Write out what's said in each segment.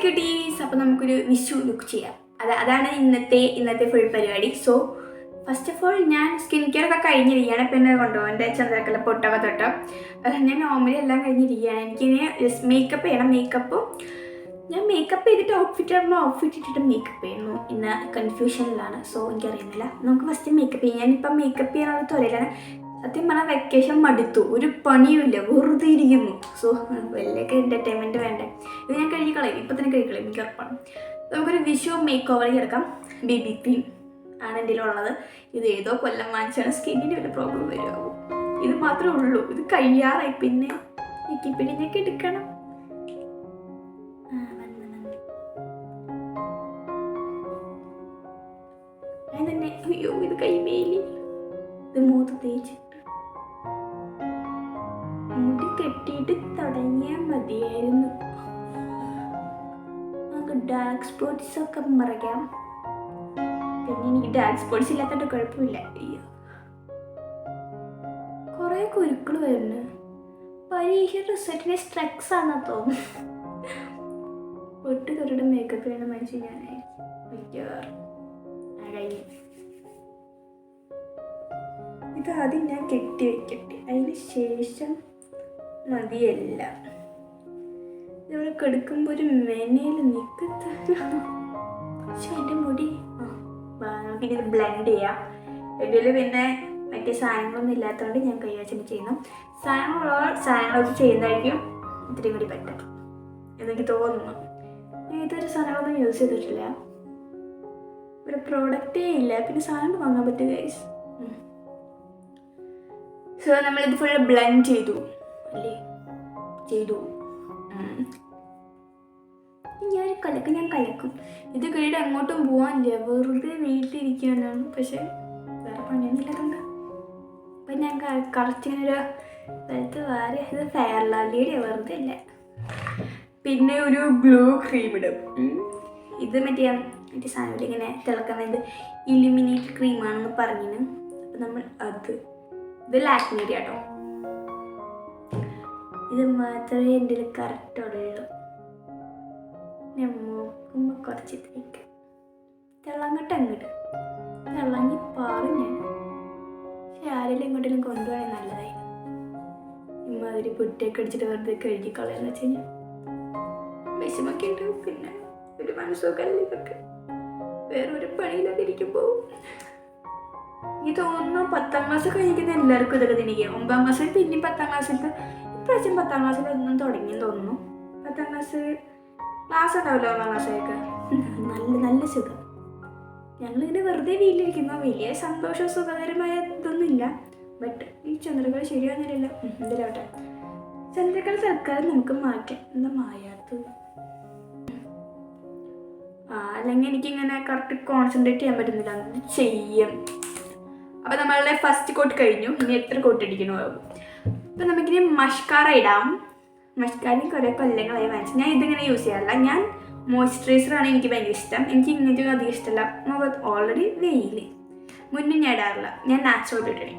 Quotes അപ്പോൾ നമുക്കൊരു Vishu look ചെയ്യാം. അത് അതാണ് ഇന്നത്തെ ഇന്നത്തെ ഫുൾ പരിപാടി. സോ ഫസ്റ്റ് ഓഫ് ഓൾ ഞാൻ സ്കിൻ കെയർ ഒക്കെ കഴിഞ്ഞിരിക്കുകയാണ്. പിന്നെ കൊണ്ടുപോകും എന്റെ ചന്ദ്രക്കല പൊട്ടൊക്കെ തൊട്ടോ. ഞാൻ നോർമലി എല്ലാം കഴിഞ്ഞിരിക്കുകയാണ്. എനിക്കിനി മേക്കപ്പ് ചെയ്യണം. മേക്കപ്പും ഞാൻ മേക്കപ്പ് ചെയ്തിട്ട് ഔട്ട്ഫിറ്റ് ആകുമ്പോൾ ഔട്ട്ഫിറ്റ് ഇട്ടിട്ട് മേക്കപ്പ് ചെയ്യുന്നു. ഇന്ന് കൺഫ്യൂഷനിലാണ് സോ എനിക്കറിയുന്നില്ല. നമുക്ക് ഫസ്റ്റ് മേക്കപ്പ് ചെയ്യാം. ഞാനിപ്പം മേക്കപ്പ് ചെയ്യാനുള്ള തൊലയിലാണ് സത്യം പറഞ്ഞാൽ വെക്കേഷൻ മടുത്തു. ഒരു പണിയുമില്ല. വെറുതെ ഇരിക്കുന്നു. സോ വലിയൊക്കെ എന്റർടൈൻമെന്റ് വേണ്ടേ? ഇത് ഞാൻ കഴുകി കളയും. ഇപ്പം തന്നെ കഴുകി കളയും എനിക്ക് ഉറപ്പാണ്. നമുക്കൊരു വിഷു മേക്ക് ഓവറിലേക്ക് എടുക്കാം. ബി ക്രീം ആണ് എന്റെ ഉള്ളത് ഇത് ഏതോ കൊല്ലം വാങ്ങിച്ചാണ്. സ്കിന്നിന്റെ വല്ല പ്രോബ്ലം വരുമാകും ഇത് മാത്രമേ ഉള്ളൂ. ഇത് കഴിയാറായി. പിന്നെ എനിക്ക് എടുക്കണം. ഞാൻ അയ്യോ ഇത് കൈമേലി. ഇത് മൂത്ത് തേച്ചിട്ട് കെട്ടിയിട്ട് തുടങ്ങിയാൽ മതിയായിരുന്നു. നമുക്ക് ഡാർക്ക് സ്പോട്ട്സ് ഒക്കെ മറിയാം പിന്നെ എനിക്ക് ഡാർക്ക് സ്പോട്ട്സ് ഇല്ലാത്തതുകൊണ്ട് കുഴപ്പമില്ല. അയ്യോ. കുറേ കുരുക്കൾ വരുന്നു. പരീക്ഷ റിസൾട്ടിന് സ്ട്രെക്സ് ആണെന്ന് തോന്നുന്നു. ഒട്ട് തൊരുടെ മേക്കപ്പ് ചെയ്യുന്ന മനുഷ്യൻ ഞാനായി. മിക്കവാറും ആ കഴിഞ്ഞു. ഇത് ആദ്യം ഞാൻ കെട്ടി വെക്കട്ടെ. അതിന് ശേഷം മതിയല്ല. ഇവിടെ കിടക്കുമ്പോൾ ഒരു മെനയിൽ പക്ഷെ എന്റെ മുടി. വാ, ബ്ലെൻഡ് ചെയ്യാം. ഇതിൽ പിന്നെ മറ്റേ സാധനങ്ങളൊന്നും ഇല്ലാത്തതുകൊണ്ട് ഞാൻ കൈവശം ചെയ്യുന്നു? സാധനങ്ങളുള്ള സാധനങ്ങളൊക്കെ ചെയ്യുന്നതായിരിക്കും ഇത്രയും കൂടി ബെറ്റർ എന്നെനിക്ക് തോന്നുന്നു. ഞാൻ ഇതൊരു സാധനങ്ങളൊന്നും യൂസ് ചെയ്തിട്ടില്ല. ഒരു പ്രോഡക്റ്റേ ഇല്ല. പിന്നെ സാധനം വാങ്ങാൻ പറ്റുക സോ നമ്മളിത് ഫുൾ ബ്ലെൻഡ് ചെയ്തു. അല്ലേ? ചെയ്തു. ഞാൻ കലക്കും ഞാൻ കലക്കും. ഇത് കഴിഞ്ഞിട്ട് അങ്ങോട്ടും പോകാനില്ല വെറുതെ വീട്ടിലിരിക്കാനാണ് പക്ഷെ വേറെ പണിയൊന്നുമില്ല ഇല്ലാത്തതുകൊണ്ട് അപ്പം ഞാൻ കറക്റ്റ് ഒരു സ്ഥലത്ത് വേറെ ഇത് ഫെയർ വെറുതെ ഇല്ല. പിന്നെ ഒരു ഗ്ലൂ ക്രീം ഇടും. ഇത് മറ്റേ മറ്റേ സാധനം ഇങ്ങനെ തിളക്കുന്നത് ഇലുമിനേറ്റ് ക്രീമാണെന്ന് പറഞ്ഞിന്. അപ്പം നമ്മൾ അത് ഇത് ലാക്മീഡിയ കേട്ടോ ഇത് മാത്രമേ എന്റെ കറക്റ്റ് ഉള്ളൂ ഞാൻ മോക്കും കുറച്ച് തേക്ക്. തെള്ളങ്ങട്ട് അങ്ങോട്ട്. തെള്ളങ്ങി പാറും ഞാൻ. പക്ഷെ ആരെങ്കിലും ഇങ്ങോട്ടും കൊണ്ടുപോയാൽ നല്ലതായി. ഇമാതിരി പുറ്റൊക്കെ അടിച്ചിട്ട് വെറുതെ കഴുകി കളയാന്ന് വെച്ച് കഴിഞ്ഞാൽ വിഷമൊക്കെ ഉണ്ട് പിന്നെ ഒരു മനസ്സൊക്കെ ഇതൊക്കെ? വേറൊരു പണിയിലൊക്കെ ഇരിക്കുമ്പോൾ ഇത് തോന്നുന്നു പത്താം ക്ലാസ് കഴിക്കുന്ന എല്ലാവർക്കും ഇതൊക്കെ തിരിക്കുക ഒമ്പതാം ക്ലാസ്സിൽ പിന്നെ പത്താം ക്ലാസ്സിലത്തെ ഇപ്രാവശ്യം പത്താം ക്ലാസ്സിൽ ഒന്നും തുടങ്ങിയെന്ന് തോന്നുന്നു. പത്താം ക്ലാസ് ക്ലാസ് ഉണ്ടാവില്ല ഒന്നാം ക്ലാസ്സിലേക്ക്? നല്ല നല്ല സുഖം. ഞങ്ങളിങ്ങനെ വെറുതെ വീട്ടിലിരിക്കുന്നു. വലിയ സന്തോഷ സുഖകരമായ ഇതൊന്നുമില്ല. ബട്ട് ഈ ചന്ദ്രകൾ ശരിയാകുന്നില്ല എന്തിലാവട്ടെ ചന്ദ്രകൾ തൽക്കാലം നമുക്ക് മാറ്റാം. എന്താ മായാത്തത്? ആ അല്ലെങ്കിൽ എനിക്കിങ്ങനെ കറക്റ്റ് കോൺസെൻട്രേറ്റ് ചെയ്യാൻ പറ്റുന്നില്ല. അത് ചെയ്യും. അപ്പോൾ നമ്മളുടെ ഫസ്റ്റ് കോട്ട് കഴിഞ്ഞു. ഇനി എത്ര കോട്ട് അടിക്കണോ? അപ്പോൾ നമുക്കിനി മഷ്കാറ ഇടാം. മഷ്കാരിന് കുറേ കൊല്ലങ്ങളായി വാങ്ങിച്ചു. ഞാൻ ഇതിങ്ങനെ യൂസ് ചെയ്യാറില്ല. ഞാൻ മോയ്സ്ചറൈസറാണ് എനിക്ക് ഭയങ്കര ഇഷ്ടം. എനിക്ക് ഇങ്ങനത്തെ അധികം ഇഷ്ടമല്ല. മുഖത്ത് ഓൾറെഡി വെയിൽ മുന്നേ ഞാൻ ഇടാറില്ല. ഞാൻ നാച്ചുറൽ ബ്യൂട്ടി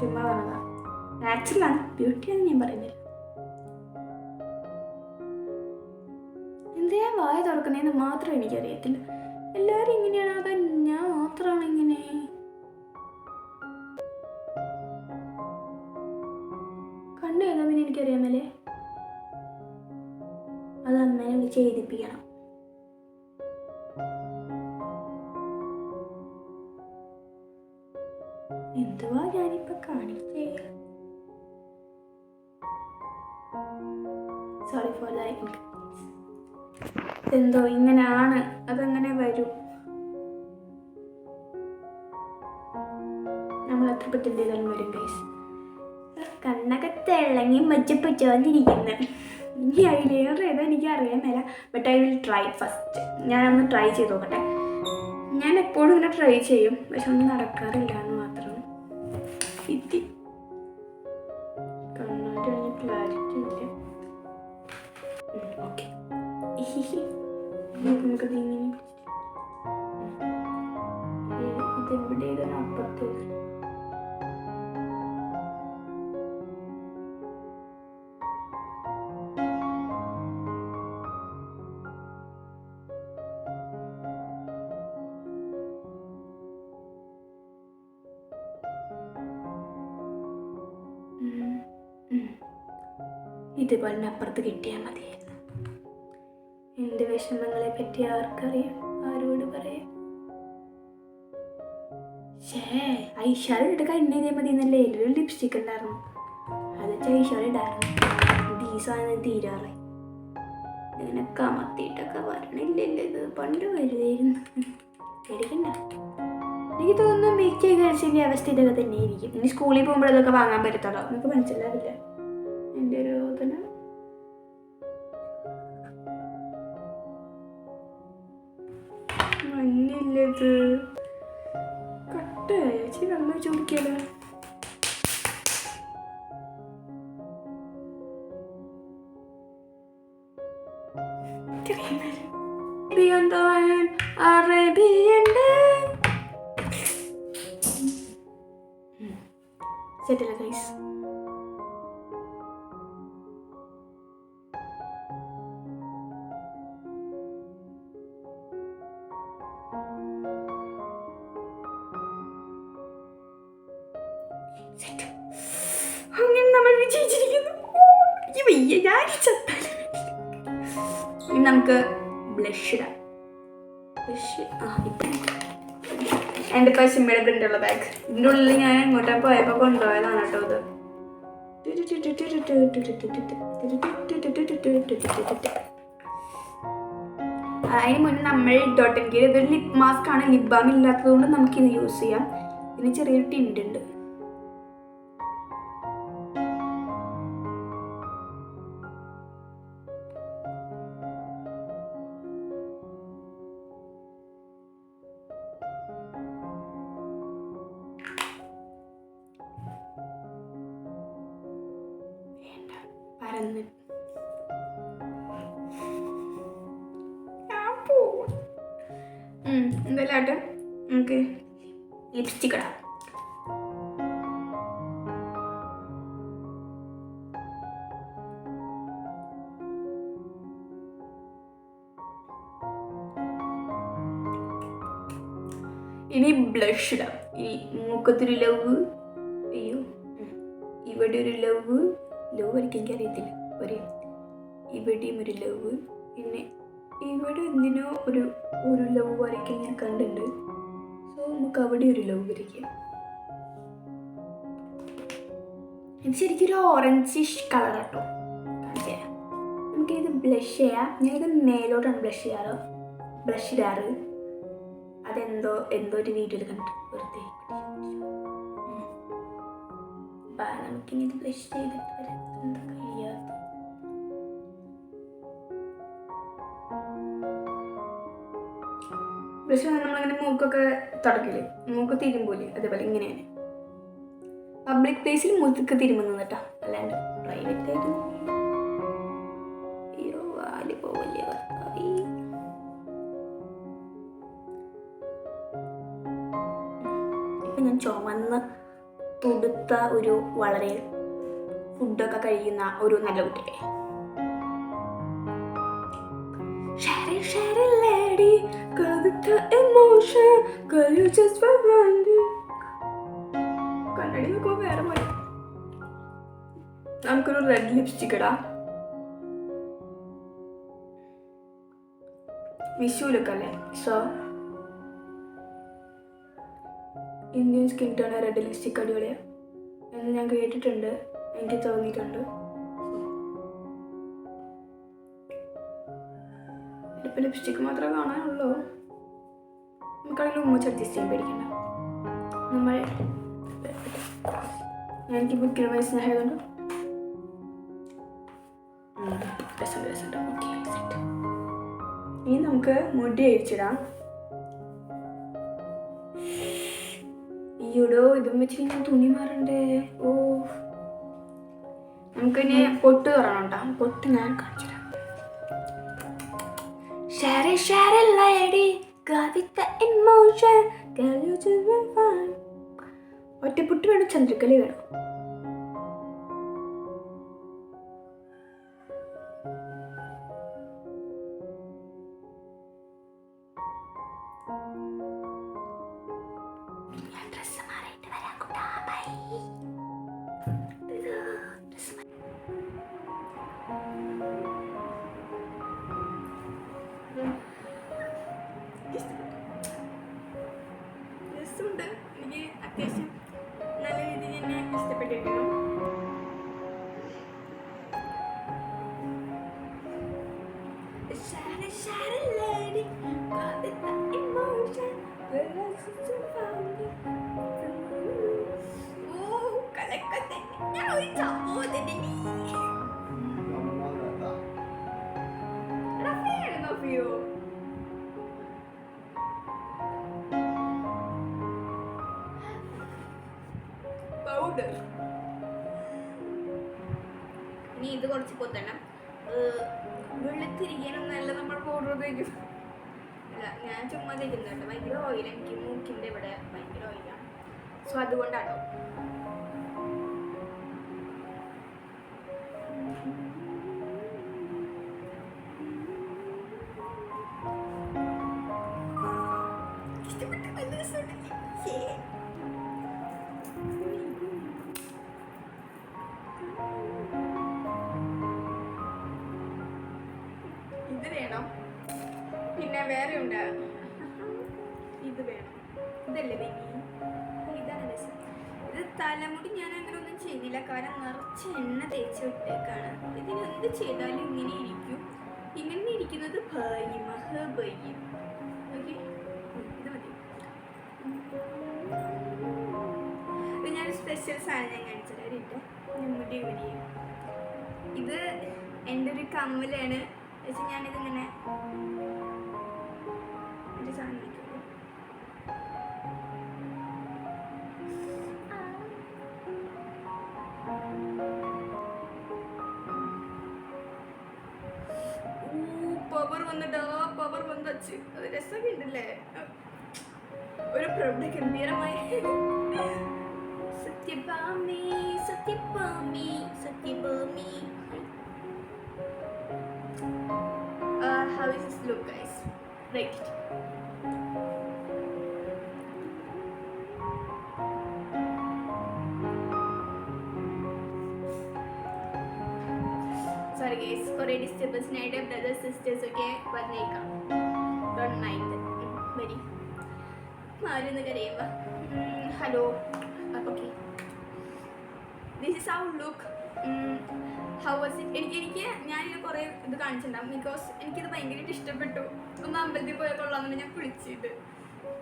ചുമ്മാ പറഞ്ഞതാണ് നാച്ചുറലാണ് ബ്യൂട്ടിയാണ് ഞാൻ പറയുന്നില്ല എന്തിനാ വായ തുറക്കുന്നതെന്ന് മാത്രം എനിക്കറിയത്തില്ല. എല്ലാവരും ഇങ്ങനെയാണ് അതാ ഞാൻ മാത്രമാണ് ഇങ്ങനെ? എനിക്കറിയാമല്ലേ? അത് അമ്മേനെ വിളിച്ച് എഴുതിപ്പിക്കണം. എന്തുവാ ഞാനിപ്പോ കാണിച്ചേ? സോറി ഫോർ ദ എന്തോ ഇങ്ങനെയാണ് അതങ്ങനെ വരും. നമ്മൾ അത്ര പറ്റും ചെയ്താലും വരും ഗൈസ് കണ്ണൊക്കെ തിളങ്ങി മച്ചപ്പച്ചോന്നിരിക്കുന്നു ഇനി അതിലേറെ ഏതാ എനിക്ക് അറിയാൻ മേല but I will try first ഞാനൊന്ന് ട്രൈ ചെയ്ത് നോക്കട്ടെ. ഞാൻ എപ്പോഴും ഇങ്ങനെ ട്രൈ ചെയ്യും പക്ഷെ ഒന്നും നടക്കാറില്ല എന്ന് മാത്രം. ഇത്തി. കണ്ണാട്ട് ഇതാണ് ഇതുപോലെ അപ്പുറത്ത് കിട്ടിയാൽ മതിയായിരുന്നു. എന്റെ വിഷമങ്ങളെ പറ്റി ആർക്കറിയാം? ആരോട് പറയാം? ഷേ ഐഷാറ് ഇട്ട് കണ്ണു മതി എന്നല്ലേ ഒരു ലിപ്സ്റ്റിക് ഉണ്ടായിരുന്നു അത് വെച്ചാൽ ഉണ്ടായിരുന്നു ഇത് തീരാറായി. ഇങ്ങനെ കമത്തിയിട്ടൊക്കെ വരണില്ലല്ലോ ഇത്. പണ്ട് വരുതായിരുന്നു എടുക്കണ്ട. എനിക്ക് തോന്നുന്നു മിക്ക ഗേൾസിന്റെ അവസ്ഥ ഇതൊക്കെ തന്നെ ആയിരിക്കും ഇനി സ്കൂളിൽ പോകുമ്പോൾ ഇതൊക്കെ വാങ്ങാൻ പറ്റത്തുള്ളൂ. നമുക്ക് മനസ്സിലാവില്ല. എന്റെ ഒരു തോന്നൽ മഞ്ഞില്ലത്. കട്ട ചേച്ചി വെള്ളം ചോദിക്കാലോ അറേബ്യന്റെ സെറ്റല്ല ഗൈസ് അങ്ങനെ നമ്മൾ വിജയിച്ചിരിക്കുന്നു. വയ്യ ഞാൻ നമുക്ക് ബ്ലഷ് ഇടാം. ബ്ലഷ് ആ ഇപ്പം എന്റെ പശുമ്മയുടെ പ്രിന്റുള്ള ബാഗ് ഇതിന്റെ ഉള്ളിൽ ഞാൻ എങ്ങോട്ടാ പോയപ്പോൾ കൊണ്ടുപോയതാണ് കേട്ടോ ഇത്. അതിന് മുന്നേ നമ്മൾ ഡോട്ടൻ കീഴ് ഇതൊരു ലിപ് മാസ്ക് ആണ്. ലിപ് ബാം ഇല്ലാത്തത് കൊണ്ട് നമുക്കിത് യൂസ് ചെയ്യാം. ഇതിന് ചെറിയൊരു ടിന്റ് ഉണ്ട്. ആട്ടെ നമുക്ക് ലിപ്സ്റ്റിക് ഇനി ബ്ലഷ് ഇടാം. ഈ മൂക്കത്തൊരു ലവ് അയ്യോ ഇവിടെ ഒരു ലവ് ലവ് എനിക്ക് എനിക്കറിയത്തില്ല. ഒരു ഇവിടെയും ഒരു ലവ് പിന്നെ ഇവിടെ എന്തിനോ ഒരു ഒരു ലവ് വരയ്ക്കാൻ ഞാൻ കണ്ടിട്ടുണ്ട്. സോ നമുക്ക് അവിടെ ഒരു ലവ് വരയ്ക്കാം ഇത് ശരിക്കും ഓറഞ്ചിഷ് കളർ കേട്ടോ കാണിച്ചു തരാം നമുക്കിത് ബ്ലഷ് ചെയ്യാം. ഞാനിത് മേലോട്ടാണ് ബ്ലഷ് ചെയ്യാറ്. ബ്ലഷ് ഇടാറ്. അതെന്തോ എന്തോ ഒരു വീഡിയോയിൽ കണ്ടിട്ട് വെറുതെ നമുക്കിനി ഇത് ബ്ലഷ് ചെയ്തിട്ട് വരാം. കഴിയാത്ത ബ്ലഷ് നമ്മളിങ്ങനെ മൂക്കൊക്കെ തുടക്കില്ലേ? മൂക്ക് തിരുമ്പൂലേ അതേപോലെ ഇങ്ങനെയാണ് പബ്ലിക് പ്ലേസിൽ മൂക്ക് തിരുമ്പുന്നു കേട്ടോ അല്ലാണ്ട് പ്രൈവറ്റ് ആയിട്ട് ഞാൻ ചുമന്ന് തുടുത്ത ഒരു വളരെ ഫുഡൊക്കെ കഴിക്കുന്ന ഒരു നല്ല കുട്ടിയെ the emotion. Girl, you just it. കണ്ണടി നോക്കുമ്പോൾ വേറെ പോലെ. നമുക്കൊരു റെഡ് ലിപ്സ്റ്റിക് ഇടാം. വിഷുവിലൊക്കെ so Indian skin tone red lipstick അടിപൊളിയാണ് എന്ന് ഞാൻ കേട്ടിട്ടുണ്ട്. എനിക്ക് തോന്നിയിട്ടുണ്ട്. ഇപ്പം ലിപ്സ്റ്റിക് മാത്രമേ കാണാനുള്ളൂ. നമുക്കാണെങ്കിൽ ഉമ്മച്ച് അഡ്ജസ്റ്റ് ചെയ്യാൻ പേടിക്കണ്ട. നമ്മൾ എനിക്ക് ബുക്കിനുമായി സ്നേഹമായതുകൊണ്ട് രസം രസമുണ്ട് ഓക്കെ സെറ്റ് ഇനി നമുക്ക് മുടി അഴിച്ചിടാം. ഈയിടോ ഇതും വെച്ച് ഞാൻ തുണി മാറണ്ടേ? ഓ. നമുക്കിനി പൊട്ട് തുറണം കേട്ടോ പൊട്ട് ഞാൻ കാണിച്ചു തരാം Share it, share it, with the emotion. tell you to be fine. ഒറ്റപ്പുട്ട് വേണം ചന്ദ്രക്കലി വേണം ഉണ്ട് എനിക്ക് പൗഡർ ഇനി ഇത് കുറച്ച് വെളുത്തിരിക്കണം നല്ല നമ്മൾ പൗഡർ ഉപയോഗിക്കും. അല്ല ഞാൻ ചുമ്മാ തരുന്നുണ്ട് ഭയങ്കര ഓയിൽ എനിക്ക് മൂക്കിന്റെ ഇവിടെ ഭയങ്കര ഓയിലാണ് സോ അതുകൊണ്ടാണോ? ഉണ്ട്. ഇത് വേണം. ഇതല്ലേ ബേബി ഇതാണ് ഇത് തലമുടി ഞാൻ അങ്ങനെ ഒന്നും ചെയ്യുന്നില്ല. കാരണം നിറച്ച് എണ്ണ തേച്ച് വിട്ടേക്കാണ് ഇതിന് എന്ത് ചെയ്താലും ഇങ്ങനെ ഇരിക്കും. ഇങ്ങനെ ഇരിക്കുന്നത് ഭാഗ്യം മഹാഭാഗ്യം ഓക്കെ? ഇത് മതി. ഞാൻ സ്പെഷ്യൽ സാധനം ഞാൻ കാണിച്ചു തരാം. ഞാൻ മുടി ഇത് എന്റെ ഒരു കമ്മലാണ്. വെച്ചാൽ ഞാനിതിങ്ങനെ പവർ ആ പവർ വന്നച്ച് അത് രസമൊക്കെ ഉണ്ടല്ലേ ഒരു പ്രൗഢ ഗംഭീരമായി. Satyabhami Satyabhami Satyabhami. How is look guys look കുറേ ബ്രദേഴ്സ് സിസ്റ്റേഴ്സ് ഒക്കെ വന്നേക്കാം ഡോണ്ട് മൈൻഡ് വരി. മാറിന്ന് കരയുമ്പോ hello okay this is how look how was it എനിക്ക് എനിക്ക് ഞാനിത് കുറേ ഇത് കാണിച്ചിട്ടുണ്ടാകും ബിക്കോസ് എനിക്കിത് ഭയങ്കരമായിട്ട് ഇഷ്ടപ്പെട്ടു. ഒന്ന് അമ്പലത്തിൽ പോയ കൊള്ളാമെന്ന് ഞാൻ കുളിച്ചിട്ട്.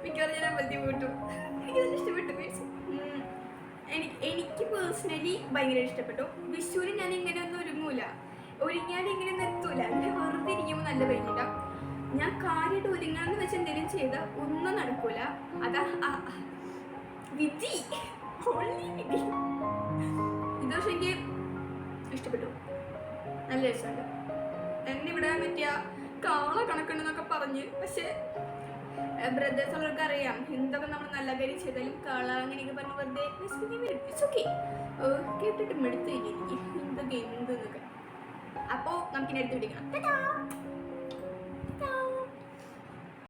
മിക്കവാറും ഞാൻ അമ്പലത്തിൽ പോയിട്ടു. എനിക്കത് ഇഷ്ടപ്പെട്ടു മീൻസ് എനിക്ക് എനിക്ക് പേഴ്സണലി ഭയങ്കര ഇഷ്ടപ്പെട്ടു. വിഷുവിന് ഞാൻ ഇങ്ങനെ ഒന്നും ഒരുങ്ങൂല. ഒരുങ്ങിയാൽ എത്തൂല അങ്ങനെ വെറുതെ ഇരിക്കുമ്പോൾ നല്ല ഭയങ്കര ഞാൻ കാര്യമായിട്ട് ഒരുങ്ങാന്ന് വെച്ച് എന്തെങ്കിലും ചെയ്ത ഒന്നും നടക്കൂല. അതാ വിധി. വിധി. ഇത് പക്ഷെ എനിക്ക് ഇഷ്ടപ്പെട്ടു. നല്ല രസമുണ്ട്. എന്നെ ഇവിടെ പറ്റിയ കാള കണക്കുണ്ടെന്നൊക്കെ പറഞ്ഞ്. പക്ഷെ ബ്രദേഴ്സ് ഉള്ളവർക്ക് അറിയാം. എന്തൊക്കെ നമ്മൾ നല്ല കാര്യം ചെയ്താലും കാള അങ്ങനെയൊക്കെ പറഞ്ഞു വെറുതെ ഓക്കെ കേട്ടിട്ട് മെടുത്ത് എനിക്ക്? എന്തൊക്കെ എന്തെന്നൊക്കെ. അപ്പോൾ നമുക്കിനി അടുത്ത് പിടിക്കണം